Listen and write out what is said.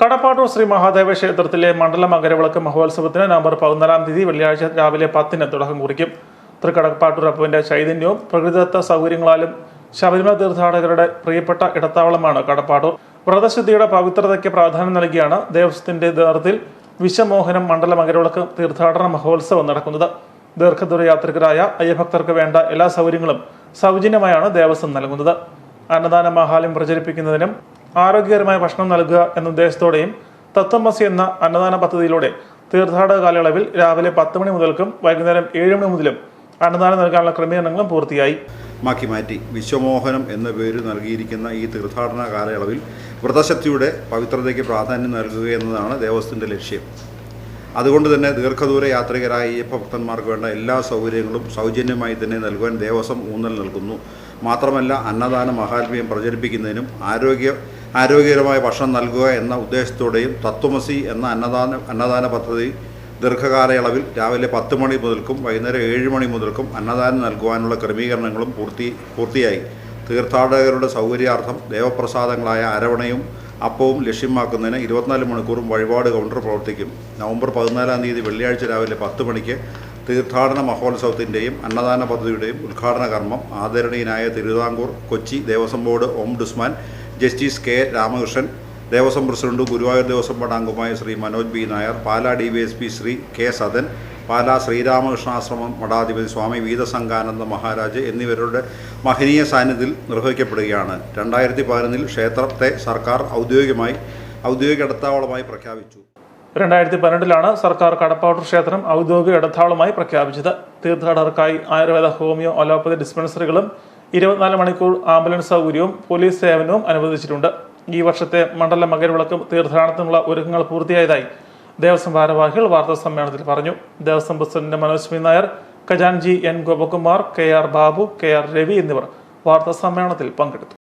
കടപ്പാട്ടൂർ ശ്രീ മഹാദേവ ക്ഷേത്രത്തിലെ മണ്ഡല മകരവിളക്ക് മഹോത്സവത്തിന് നവംബർ പതിനാലാം തീയതി വെള്ളിയാഴ്ച രാവിലെ പത്തിന് തുടക്കം കുറിക്കും. തൃക്കടപ്പാട്ടൂർ അപ്പുവിന്റെ ചൈതന്യവും പ്രകൃതിദത്ത സൗകര്യങ്ങളാലും ശബരിമല തീർത്ഥാടകരുടെ പ്രിയപ്പെട്ട ഇടത്താവളമാണ് കടപ്പാട്ടൂർ വ്രതശുദ്ധിയുടെ പവിത്രതയ്ക്ക് പ്രാധാന്യം നൽകിയാണ് ദേവസ്വത്തിന്റെ നേതൃത്വത്തിൽ വിശ്വമോഹനം മണ്ഡല മകരവിളക്ക് തീർത്ഥാടന മഹോത്സവം നടക്കുന്നത്. ദീർഘദൂര യാത്രികരായ അയ്യഭക്തർക്ക് വേണ്ട എല്ലാ സൗകര്യങ്ങളും സൗജന്യമായാണ് ദേവസ്വം നൽകുന്നത്. അന്നദാന മഹാലയം പ്രചരിപ്പിക്കുന്നതിനും ആരോഗ്യകരമായ ഭക്ഷണം നൽകുക എന്ന ഉദ്ദേശത്തോടെയും തത്വമസി എന്ന അന്നദാന പദ്ധതിയിലൂടെ തീർത്ഥാടക കാലയളവിൽ രാവിലെ പത്ത് മണി മുതൽക്കും വൈകുന്നേരം ഏഴ് മണി മുതലും അന്നദാനം നൽകാനുള്ള ക്രമീകരണങ്ങളും പൂർത്തിയായി. മാക്കി മാറ്റി വിശ്വമോഹനം എന്ന പേര് നൽകിയിരിക്കുന്ന ഈ തീർത്ഥാടന കാലയളവിൽ വ്രതശക്തിയുടെ പവിത്രതയ്ക്ക് പ്രാധാന്യം നൽകുക എന്നതാണ് ദേവസ്വത്തിന്റെ ലക്ഷ്യം. അതുകൊണ്ട് തന്നെ ദീർഘദൂര യാത്രികരായ അയ്യപ്പ ഭക്തന്മാർക്ക് വേണ്ട എല്ലാ സൗകര്യങ്ങളും സൗജന്യമായി തന്നെ നൽകുവാൻ ദേവസ്വം ഊന്നൽ നൽകുന്നു. മാത്രമല്ല അന്നദാന മഹാത്മ്യം പ്രചരിപ്പിക്കുന്നതിനും ആരോഗ്യ ആരോഗ്യകരമായ ഭക്ഷണം നൽകുക എന്ന ഉദ്ദേശത്തോടെയും തത്വമസി എന്ന അന്നദാന അന്നദാന പദ്ധതി ദീർഘകാലയളവിൽ രാവിലെ പത്ത് മണി മുതൽക്കും വൈകുന്നേരം ഏഴ് മണി മുതൽക്കും അന്നദാനം നൽകുവാനുള്ള ക്രമീകരണങ്ങളും പൂർത്തി പൂർത്തിയായി. തീർത്ഥാടകരുടെ സൗകര്യാർത്ഥം ദേവപ്രസാദങ്ങളായ അരവണയും അപ്പവും ലക്ഷ്യമാക്കുന്നതിന് ഇരുപത്തിനാല് മണിക്കൂറും വഴിപാട് കൗണ്ടർ പ്രവർത്തിക്കും. നവംബർ പതിനാലാം തീയതി വെള്ളിയാഴ്ച രാവിലെ പത്ത് മണിക്ക് തീർത്ഥാടന മഹോത്സവത്തിന്റെയും അന്നദാന പദ്ധതിയുടെയും ഉദ്ഘാടന കർമ്മം ആദരണീയനായ Thiruvithamkoor Kochi Devaswom board ombudsman justice K Ramakrishnan Devaswom president Guruvayur Devaswom board അംഗമായ Shri Manoj B. Nair Pala D V S P Shri K Sadan Pala Sreeramakrishnashramam മഠാധിപതി Swami Veethasangananda Maharaj എന്നിവരുടെ മഹനീയ സാന്നിധ്യത്തിൽ നിർവഹിക്കപ്പെടുകയാണ്. രണ്ടായിരത്തി പതിനൊന്നിൽ ക്ഷേത്രത്തെ സർക്കാർ ഔദ്യോഗികമായി ഔദ്യോഗിക ഇടത്താവളമായി പ്രഖ്യാപിച്ചു. രണ്ടായിരത്തി പന്ത്രണ്ടിലാണ് സർക്കാർ കടപ്പാട്ടൂർ ക്ഷേത്രം ഔദ്യോഗിക ഇടത്താവളമായി പ്രഖ്യാപിച്ചത്. തീർത്ഥാടകർക്കായി ആയുർവേദ ഹോമിയോ അലോപ്പതി ഡിസ്പെൻസറികളും ഇരുപത്തിനാല് മണിക്കൂർ ആംബുലൻസ് സൗകര്യവും പോലീസ് സേവനവും അനുവദിച്ചിട്ടുണ്ട്. ഈ വർഷത്തെ മണ്ഡല മകരവിളക്ക് തീർത്ഥാടനത്തിനുള്ള ഒരുക്കങ്ങൾ പൂർത്തിയായതായി ദേവസ്വം ഭാരവാഹികൾ വാർത്താ സമ്മേളനത്തിൽ പറഞ്ഞു. Devaswom president Manoj P. Nair ഖജാൻജി N. Gopakumar K. R. Babu K. R. Ravi എന്നിവർ വാർത്താ സമ്മേളനത്തിൽ പങ്കെടുത്തു.